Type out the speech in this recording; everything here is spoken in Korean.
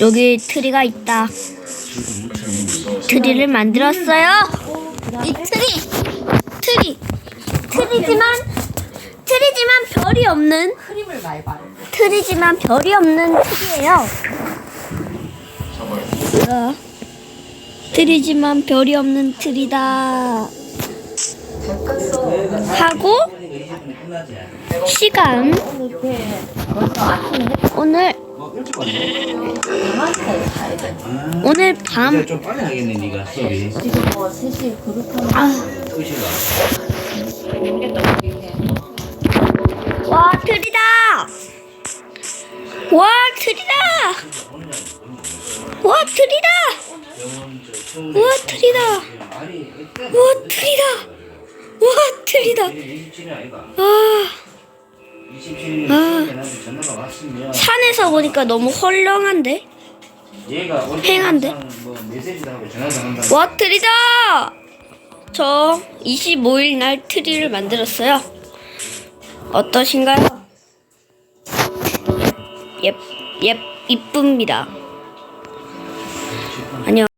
여기 트리가 있다. 트리를 만들었어요. 이 트리, 트리, 트리지만 트리지만 별이 없는. 트리지만 별이 없는 트리예요. 어, 트리지만 별이 없는 트리다. 하고 시간 오늘 오늘 밤좀 빨리 하겠네 네가 수업이. 지금 뭐 셋이 그룹하면 아, 와 트리다! 와 트리다! 와 트리다! 와 트리다! 와 트리다 와 트리다 아. 27일 아. 나한테 전화가 왔으면 산에서 보니까 너무 헐렁한데? 얘가 어디 행한데? 항상 뭐 메시지도 하고 전화도 한다 와 트리다 저 25일 날 트리를 만들었어요. 어떠신가요? 예, 예, 이쁩니다. 안녕